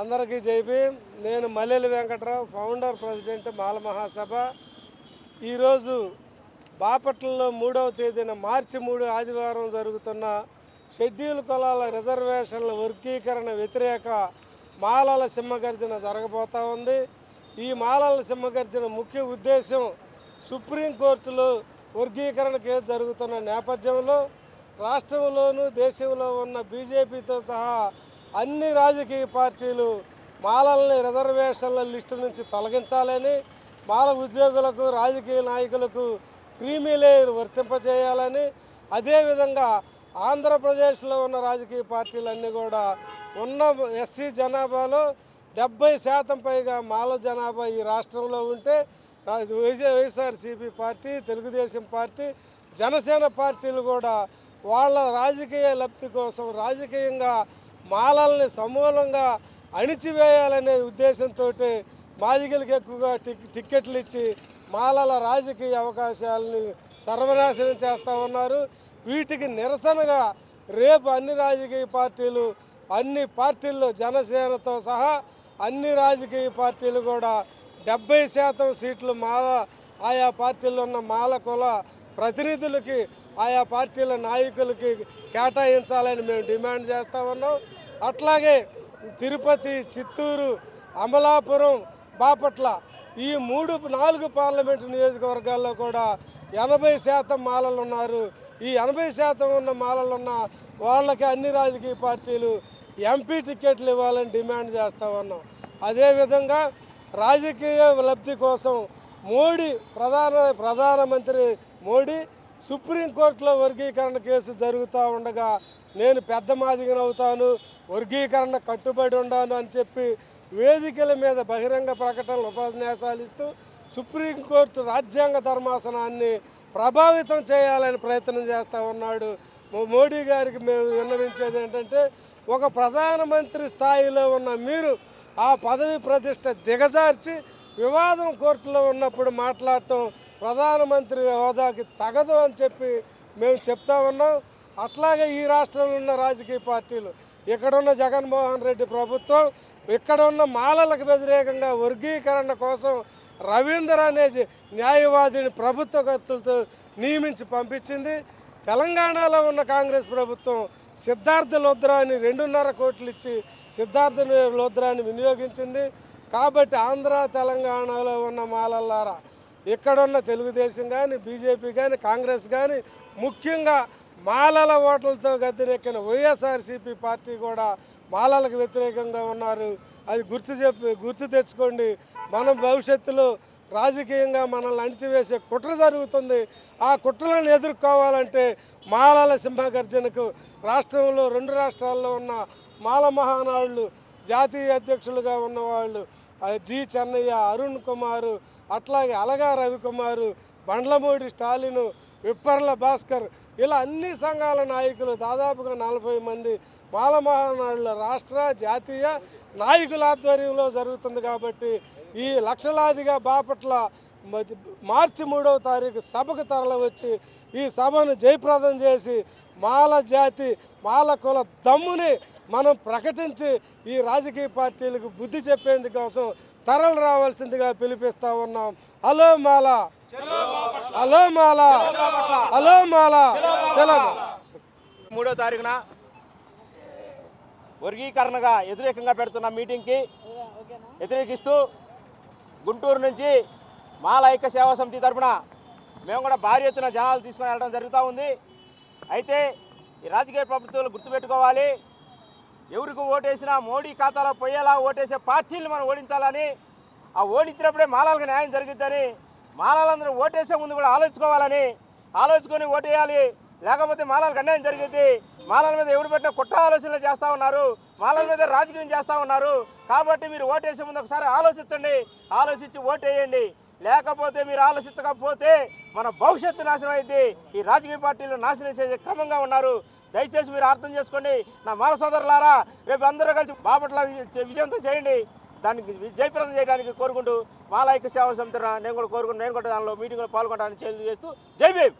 అందరికీ చెప్పి నేను మల్లెలి వెంకట్రావు ఫౌండర్ ప్రెసిడెంట్ మాల మహాసభ. ఈరోజు బాపట్లలో మూడవ తేదీన మార్చి మూడు ఆదివారం జరుగుతున్న షెడ్యూల్ కులాల రిజర్వేషన్ల వర్గీకరణ వ్యతిరేక మాలల సింహగర్జన జరగబోతూ ఉంది. ఈ మాలల సింహగర్జన ముఖ్య ఉద్దేశం సుప్రీంకోర్టులో వర్గీకరణ కేసు జరుగుతున్న నేపథ్యంలో రాష్ట్రంలోనూ దేశంలో ఉన్న బీజేపీతో సహా అన్ని రాజకీయ పార్టీలు మాలల్ని రిజర్వేషన్ల లిస్టు నుంచి తొలగించాలని మాల ఉద్యోగులకు రాజకీయ నాయకులకు క్రీమీ లేయర్ వర్తింపజేయాలని అదేవిధంగా ఆంధ్రప్రదేశ్లో ఉన్న రాజకీయ పార్టీలన్నీ కూడా ఉన్న ఎస్సీ జనాభాలో డెబ్బై శాతం పైగా మాల జనాభా ఈ రాష్ట్రంలో ఉంటే రా- YSRCP party Telugu Desam party Janasena పార్టీలు కూడా వాళ్ళ రాజకీయ లబ్ధి కోసం రాజకీయంగా మాలల్ని సమూలంగా అణిచివేయాలనే ఉద్దేశంతో మాదిగలకు ఎక్కువగా టిక్కెట్లు ఇచ్చి మాలల రాజకీయ అవకాశాలని సర్వనాశనం చేస్తూ ఉన్నారు. వీటికి నిరసనగా రేపు అన్ని రాజకీయ పార్టీలు అన్ని పార్టీల్లో జనసేనతో సహా అన్ని రాజకీయ పార్టీలు కూడా డెబ్బై శాతం సీట్లు మాల ఆయా పార్టీల్లో ఉన్న మాల కుల ప్రతినిధులకి ఆయా పార్టీల నాయకులకి కేటాయించాలని మేము డిమాండ్ చేస్తూ ఉన్నాం. అట్లాగే తిరుపతి చిత్తూరు అమలాపురం బాపట్ల ఈ మూడు నాలుగు పార్లమెంటు నియోజకవర్గాల్లో కూడా ఎనభై శాతం మాలలు ఉన్నారు. ఈ ఎనభై శాతం ఉన్న మాలలు ఉన్న వాళ్ళకి అన్ని రాజకీయ పార్టీలు ఎంపీ టికెట్లు ఇవ్వాలని డిమాండ్ చేస్తూ ఉన్నాం. అదేవిధంగా రాజకీయ లబ్ధి కోసం మోడీ ప్రధాన ప్రధానమంత్రి మోడీ సుప్రీంకోర్టులో వర్గీకరణ కేసు జరుగుతూ ఉండగా నేను పెద్ద మాదిగను అవుతాను వర్గీకరణ కట్టుబడి ఉండాను అని చెప్పి వేదికల మీద బహిరంగ ప్రకటనలు ఉపన్యాసాలు ఇస్తూ సుప్రీంకోర్టు రాజ్యాంగ ధర్మాసనాన్ని ప్రభావితం చేయాలని ప్రయత్నం చేస్తూ ఉన్నాడు. మోడీ గారికి మేము విన్నవించేది ఏంటంటే ఒక ప్రధానమంత్రి స్థాయిలో ఉన్న మీరు ఆ పదవి ప్రతిష్ట దిగజార్చి వివాదం కోర్టులో ఉన్నప్పుడు మాట్లాడటం ప్రధానమంత్రి హోదాకి తగదు అని చెప్పి మేము చెప్తా ఉన్నాం. అట్లాగే ఈ రాష్ట్రంలో ఉన్న రాజకీయ పార్టీలు ఇక్కడున్న జగన్మోహన్ రెడ్డి ప్రభుత్వం ఇక్కడ ఉన్న మాలలకు వ్యతిరేకంగా వర్గీకరణ కోసం రవీందర్ అనే న్యాయవాదిని ప్రభుత్వ కత్తులతో నియమించి పంపించింది. తెలంగాణలో ఉన్న కాంగ్రెస్ ప్రభుత్వం సిద్ధార్థ లోద్రాని రెండున్నర కోట్లు ఇచ్చి సిద్ధార్థ లోద్రాని వినియోగించింది. కాబట్టి ఆంధ్ర తెలంగాణలో ఉన్న మాలల్లారా ఇక్కడున్న తెలుగుదేశం కానీ బీజేపీ కానీ కాంగ్రెస్ కానీ ముఖ్యంగా మాలల ఓట్లతో గద్దెనెక్కిన వైఎస్ఆర్సీపీ పార్టీ కూడా మాలలకు వ్యతిరేకంగా ఉన్నారు. అది గుర్తు చెప్పి గుర్తు తెచ్చుకోండి. మనం భవిష్యత్తులో రాజకీయంగా మనల్ని అణిచివేసే కుట్ర జరుగుతుంది. ఆ కుట్రలను ఎదుర్కోవాలంటే మాలల సింహగర్జనకు రాష్ట్రంలో రెండు రాష్ట్రాల్లో ఉన్న మాల మహానాడులు జాతీయ అధ్యక్షులుగా ఉన్నవాళ్ళు జి చెన్నయ్య అరుణ్ కుమారు అట్లాగే అలగా రవికుమారు బండ్లమూడి స్టాలిను విప్పర్ల భాస్కర్ ఇలా అన్ని సంఘాల నాయకులు దాదాపుగా నలభై మంది మాలమహానాడుల రాష్ట్ర జాతీయ నాయకుల ఆధ్వర్యంలో జరుగుతుంది కాబట్టి ఈ లక్షలాదిగా బాపట్ల మార్చి మూడవ తారీఖు సభకు తరలి వచ్చి ఈ సభను జయప్రదం చేసి మాల జాతి మాల కుల దమ్ముని మనం ప్రకటించి ఈ రాజకీయ పార్టీలకు బుద్ధి చెప్పేందు కోసం తరలు రావాల్సిందిగా పిలిపిస్తా ఉన్నాం. Hello Mala. Hello Mala. Hello Mala. మూడో తారీఖున వర్గీకరణగా వ్యతిరేకంగా పెడుతున్న మీటింగ్కి వ్యతిరేకిస్తూ గుంటూరు నుంచి మాల ఐక్య సేవా సమితి తరఫున మేము కూడా భారీ ఎత్తున జనాలు తీసుకుని వెళ్ళడం జరుగుతూ ఉంది. అయితే ఈ రాజకీయ ప్రభుత్వాలు గుర్తుపెట్టుకోవాలి. ఎవరికి ఓటేసినా మోడీ ఖాతాలో పోయేలా ఓటేసే పార్టీలు మనం ఓడించాలని ఆ ఓడించినప్పుడే మాలాలకు న్యాయం జరుగుతుందని మాలాలందరూ ఓటేసే ముందు కూడా ఆలోచించుకోవాలని ఆలోచుకొని ఓటేయాలి. లేకపోతే మాలాలకు అన్యాయం జరిగింది మాలల మీద ఎవరు పెట్టిన కుట్ర ఆలోచనలు చేస్తూ ఉన్నారు. మాలల మీద రాజకీయం చేస్తూ ఉన్నారు. కాబట్టి మీరు ఓటేసే ముందు ఒకసారి ఆలోచించండి. ఆలోచించి ఓటేయండి. లేకపోతే మీరు ఆలోచించకపోతే మన భవిష్యత్తు నాశనం అయింది ఈ రాజకీయ పార్టీలు నాశనం చేసే క్రమంగా ఉన్నారు. దయచేసి మీరు అర్థం చేసుకోండి. నా మాల సోదరులారా రేపు అందరూ కలిసి బాపట్ల విజయంతో చేయండి. దానికి జయప్రదం చేయడానికి కోరుకుంటూ మాలాయిక సేవ సమితి నేను కూడా కోరుకుంటూ నేను కూడా దానిలో మీటింగ్లో పాల్గొనడానికి చేస్తూ జై భీమ్!